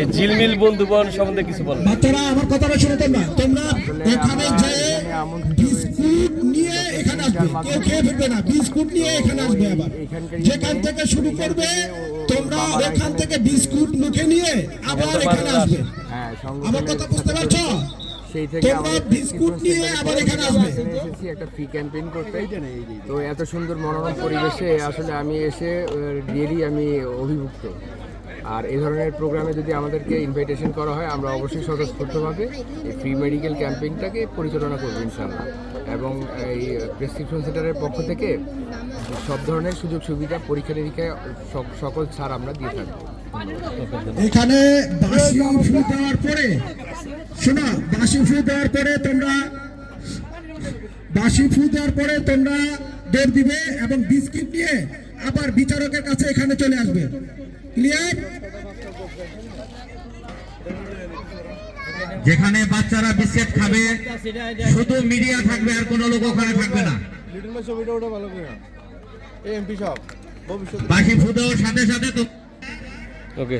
এই ঝিলমিল বন্ধুগণ সম্বন্ধে কিছু বাচ্চারা আমার কথাটা শুনে তোমরা তোমরা এখানে যে বিস্কুট নিয়ে এখানে আসবে কেউ খেয়ে ফেলবে না বিস্কুট নিয়ে এখানে আসবে আবার। যেখান থেকে শুরু করবে তোমরা এখান থেকে বিস্কুট মুখে নিয়ে আবার এখানে আসবে। হ্যাঁ আমার কথা বুঝতে পারছ? সেই থেকে তোমরা আমাদের বিস্কুট নিয়ে আবার এখানে আসবে। এখানে এসেছি একটা ফ্রি ক্যাম্পেইন করতে। তো এত সুন্দর মনোরম পরিবেশে আসলে আমি এসে রিয়েলি আমি অভিভুক্ত। আর এই ধরনের প্রোগ্রামে যদি আমাদেরকে ইনভাইটেশন করা হয়, আমরা অবশ্যই স্বতঃস্ফূর্তভাবে এই ফ্রি মেডিকেল ক্যাম্পেইনটাকে পরিচালনা করব ইনশাল্লাহ এবং এই প্রেসক্রিপশন সেন্টারের পক্ষ থেকে সব ধরনের সুযোগ সুবিধা পরীক্ষা নিরীক্ষায় সক- সকল ছাড় আমরা দিয়ে থাকব। এখানে বাসি দেওয়ার পরে, শোনো, বাসি ফু দেওয়ার পরে তোমরা, বাসি ফু দেওয়ার পরে তোমরা দৌড় দিবে এবং বিস্কিট নিয়ে আবার বিচারকের কাছে এখানে চলে আসবে। ক্লিয়ার যেখানে বাচ্চারা বিস্কিট খাবে শুধু মিডিয়া থাকবে আর কোনো লোক ওখানে থাকবে না। বাকি ফুদেও সাথে সাথে তো ওকে